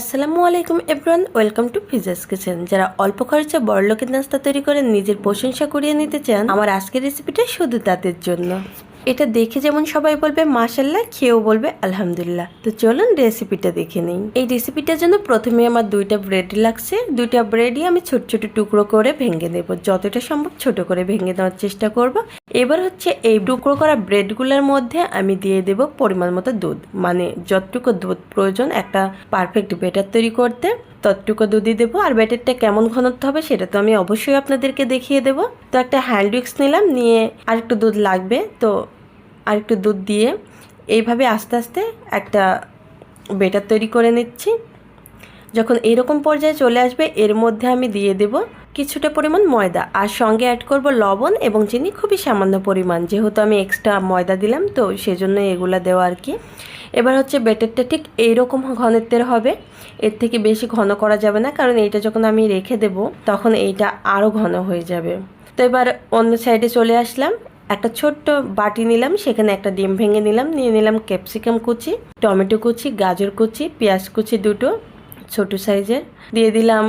আসসালামু আলাইকুম everyone welcome to Fiza's kitchen. যারা অল্প খরচে বড়লোকের নাস্তা তৈরি করে, নিজের প্রশংসা করিয়ে নিতে চান, আমার আজকের রেসিপিটা শুধু তাদের জন্য। এটা দেখে যেমন সবাই বলবে মাশাল্লাহ খেয়েও বলবে, আলহামদুলিল্লাহ। তো চলুন রেসিপিটা দেখে নিই। এই রেসিপিটার জন্য প্রথমে আমার দুইটা ব্রেড লাগছে। দুইটা ব্রেডই আমি ছোট ছোট টুকরো করে ভেঙে নেব। যতটা সম্ভব ছোট করে ভেঙে দেওয়ার চেষ্টা করব। এবার হচ্ছে এই টুকরো করা ব্রেডগুলোর মধ্যে আমি দিয়ে দেব পরিমাণ মতো দুধ। মানে যতটুকু দুধ প্রয়োজন একটা পারফেক্ট বেটার তৈরি করতে, ততটুকু দুধই দেবো। আর ব্যাটারটা কেমন ঘনত্ব হবে সেটা তো আমি অবশ্যই আপনাদেরকে দেখিয়ে দেবো। তো একটা হ্যান্ড উইক্স নিলাম, নিয়ে আরেকটু দুধ লাগবে। তো আরেকটু দুধ দিয়ে এইভাবে আস্তে আস্তে একটা বেটার তৈরি করে নিচ্ছি। যখন এরকম পর্যায়ে চলে আসবে, এর মধ্যে আমি দিয়ে দেব কিছুটা পরিমাণ ময়দা আর সঙ্গে অ্যাড করব লবণ এবং চিনি, খুবই সামান্য পরিমাণ। যেহেতু আমি এক্সট্রা ময়দা দিলাম, তো সেজন্য এগুলা দেওয়া আর কি। এবার হচ্ছে বেটারটা ঠিক এইরকম ঘনত্বের হবে। এর থেকে বেশি ঘন করা যাবে না, কারণ এইটা যখন আমি রেখে দেব, তখন এইটা আরও ঘন হয়ে যাবে। তো এবার অন্য সাইডে চলে আসলাম। একটা ছোট্ট বাটি নিলাম, সেখানে একটা ডিম ভেঙে নিলাম, নিয়ে নিলাম ক্যাপসিকাম কুচি, টমেটো কুচি, গাজর কুচি, পেঁয়াজ কুচি দুটো, ছোট সাইজের। দিয়ে দিলাম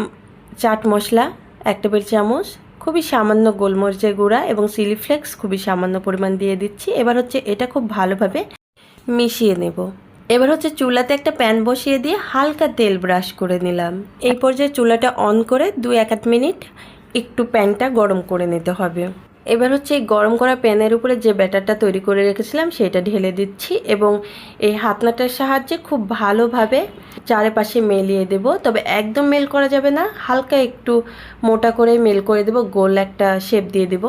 চাট মশলা, এক টেবিল চামচ, খুবই সামান্য গোলমরিচের গুঁড়া এবং চিলি ফ্লেক্স খুবই সামান্য পরিমাণ দিয়ে দিচ্ছি। এবার হচ্ছে এটা খুব ভালোভাবে মিশিয়ে নেব। এবার হচ্ছে চুলাতে একটা প্যান বসিয়ে দিয়ে হালকা তেল ব্রাশ করে নিলাম। এই পর্যায়ে চুলাটা অন করে দু এক মিনিট একটু প্যানটা গরম করে নিতে হবে। এবার হচ্ছে এই গরম করা প্যানের উপরে যে ব্যাটারটা তৈরি করে রেখেছিলাম, সেটা ঢেলে দিচ্ছি এবং এই হাতনাটার সাহায্যে খুব ভালোভাবে চারিপাশে মেলিয়ে দেব। তবে একদম মেল করা যাবে না, হালকা একটু মোটা করে মেল করে দেব, গোল একটা শেপ দিয়ে দেব।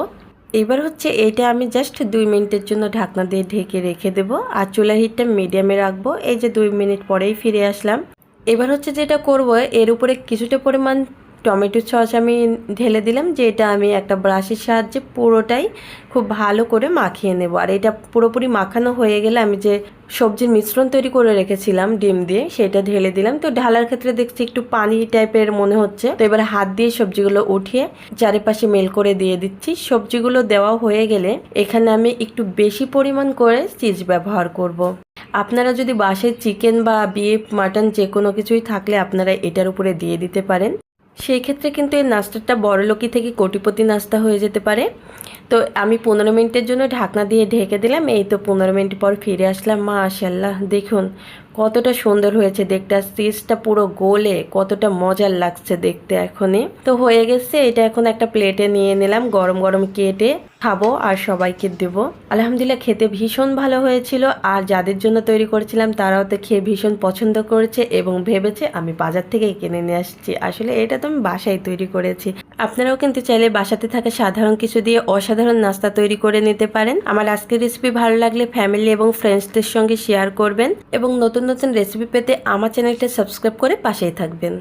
এবার হচ্ছে এটা আমি জাস্ট দুই মিনিটের জন্য ঢাকনা দিয়ে ঢেকে রেখে দেব আর চুলার হিটটা মিডিয়ামে রাখব। এই যে দুই মিনিট পরেই ফিরে আসলাম। এবার হচ্ছে যেটা করব, এর উপরে কিছুটা পরিমাণ টমেটো সস আমি ঢেলে দিলাম, যে এটা আমি একটা ব্রাশের সাহায্যে পুরোটাই খুব ভালো করে মাখিয়ে নেব। আর এটা পুরোপুরি মাখানো হয়ে গেলে আমি যে সবজির মিশ্রণ তৈরি করে রেখেছিলাম ডিম দিয়ে, সেটা ঢেলে দিলাম। তো ঢালার ক্ষেত্রে দেখছি একটু পানি টাইপের মনে হচ্ছে। তো এবার হাত দিয়ে সবজিগুলো উঠিয়ে চারিপাশে মেল করে দিয়ে দিচ্ছি। সবজিগুলো দেওয়া হয়ে গেলে এখানে আমি একটু বেশি পরিমাণ করে চিজ ব্যবহার করব। আপনারা যদি বাসায় চিকেন বা বিফ, মাটন যে কোনো কিছুই থাকলে আপনারা এটার উপরে দিয়ে দিতে পারেন। সেই ক্ষেত্রে কিন্তু এই নাস্তাটা বড়লোকি থেকে কোটিপতি নাস্তা হয়ে যেতে পারে। তো আমি পনেরো মিনিটের জন্য ঢাকনা দিয়ে ঢেকে দিলাম। এই তো পনেরো মিনিট পর ফিরে আসলাম। মা আশাল্লাহ দেখুন কতটা সুন্দর হয়েছে দেখতে, আর পুরো গোলে কতটা মজার লাগছে দেখতে এখনই। তো হয়ে গেছে, এটা এখন একটা প্লেটে নিয়ে নিলাম, গরম গরম কেটে খাব আর সবাইকে দেব। আলহামদুলিল্লাহ খেতে ভীষণ ভালো হয়েছিল, আর যাদের জন্য তৈরি করেছিলাম তারাও তো খেয়ে ভীষণ পছন্দ করেছে এবং ভেবেছে আমি বাজার থেকেই কিনে নিয়ে আসছি। আসলে এটা তো আমি বাসায় তৈরি করেছি। আপনারাও কিন্তু চাইলে বাসাতে থাকা সাধারণ কিছু দিয়ে অসাধারণ নাস্তা তৈরি করে নিতে পারেন। আমার আজকের রেসিপি ভালো লাগলে ফ্যামিলি এবং ফ্রেন্ডসদের সঙ্গে শেয়ার করবেন এবং নতুন নতুন রেসিপি পেতে আমার চ্যানেলটা সাবস্ক্রাইব করে পাশেই থাকবেন।